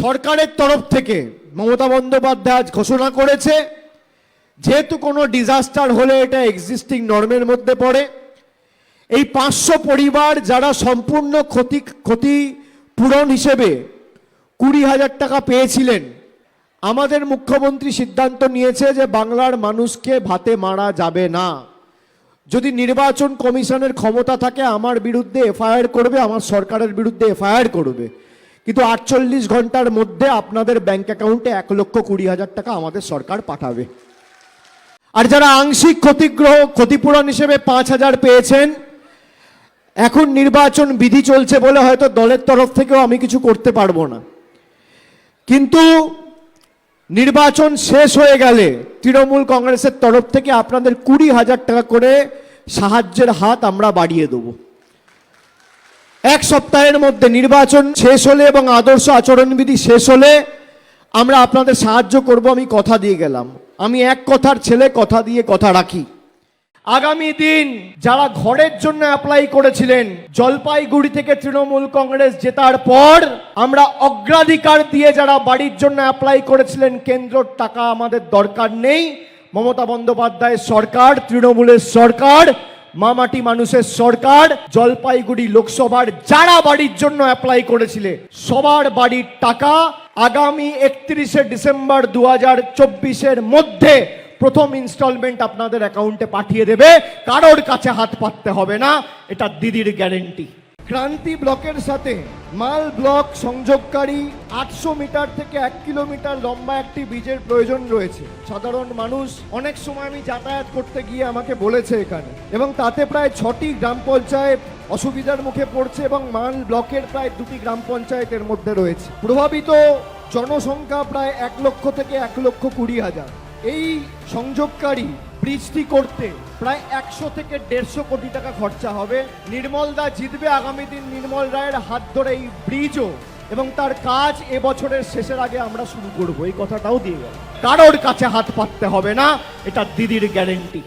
সরকারের তরফ থেকে মমতা বন্দ্যোপাধ্যায় আজ ঘোষণা করেছে, যেহেতু কোনো ডিজাস্টার হলে এটা এক্সিস্টিং নর্মের মধ্যে পড়ে, এই পাঁচশো পরিবার যারা সম্পূর্ণ ক্ষতি ক্ষতি পূরণ হিসেবে কুড়ি হাজার টাকা পেয়েছিলেন, আমাদের মুখ্যমন্ত্রী সিদ্ধান্ত নিয়েছে যে বাংলার মানুষকে ভাতে মারা যাবে না। যদি নির্বাচন কমিশনের ক্ষমতা থাকে, আমার বিরুদ্ধে এফআইআর করবে, আমার সরকারের বিরুদ্ধে এফআইআর করবে। কিন্তু আটচল্লিশ ঘণ্টার মধ্যে আপনাদের ব্যাংক অ্যাকাউন্টে এক লক্ষ কুড়ি হাজার টাকা আমাদের সরকার পাঠাবে। আর যারা আংশিক ক্ষতিগ্রহ, ক্ষতিপূরণ হিসেবে পাঁচ হাজার পেয়েছেন, এখন নির্বাচন বিধি চলছে বলে হয়তো দলের তরফ থেকেও আমি কিছু করতে পারব না। কিন্তু নির্বাচন শেষ হয়ে গেলে তৃণমূল কংগ্রেসের তরফ থেকে আপনাদের কুড়ি হাজার টাকা করে সাহায্যের হাত আমরা বাড়িয়ে দেবো। এক সপ্তাহের মধ্যে নির্বাচন শেষ হলে এবং আদর্শ আচরণবিধি শেষ হলে আমরা আপনাদের সাহায্য করব, আমি কথা দিয়ে গেলাম। আমি এক কথার ছেলে, কথা দিয়ে কথা রাখি। আগামী দিন যারা ঘরের জন্য অ্যাপ্লাই করেছিলেন, জলপাইগুড়ি থেকে তৃণমূল কংগ্রেস জেতার পর আমরা অগ্রাধিকার দিয়ে যারা বাড়ির জন্য অ্যাপ্লাই করেছিলেন, কেন্দ্রর টাকা আমাদের দরকার নেই। মমতা বন্দ্যোপাধ্যায়ের সরকার, তৃণমূলের সরকার মামাটি মানুষের সরকার জলপাইগুড়ি লোকসভার যারা বাড়ির জন্য অ্যাপ্লাই করেছিলে, সবার বাড়ির টাকা আগামী একত্রিশে ডিসেম্বর দু হাজার চব্বিশের মধ্যে প্রথম ইনস্টলমেন্ট আপনাদের অ্যাকাউন্টে পাঠিয়ে দেবে। কারোর কাছে হাত পাততে হবে না, এটা দিদির গ্যারেন্টি ক্রান্তি ব্লকের সাথে মাল ব্লক সংযোগকারী আটশো মিটার থেকে এক কিলোমিটার লম্বা একটি ব্রিজের প্রয়োজন রয়েছে। সাধারণ মানুষ অনেক সময় আমি যাতায়াত করতে গিয়ে আমাকে বলেছে এখানে। এবং তাতে প্রায় ছটি গ্রাম পঞ্চায়েত অসুবিধার মুখে পড়ছে এবং মাল ব্লকের প্রায় দুটি গ্রাম পঞ্চায়েতের মধ্যে রয়েছে। প্রভাবিত জনসংখ্যা প্রায় এক লক্ষ থেকে এক লক্ষ কুড়ি হাজার। এই সংযোগকারী ব্রিজটি করতে প্রায় একশো থেকে দেড়শো কোটি টাকা খরচা হবে। নির্মল দা জিতবে আগামী দিন নির্মল রায়ের হাত ধরে এই ব্রিজও এবং তার কাজ এবছরের শেষের আগে আমরা শুরু করব। এই কথাটাও দিয়ে গেল। কারোর কাছে হাত পাততে হবে না, এটা দিদির গ্যারেন্টি।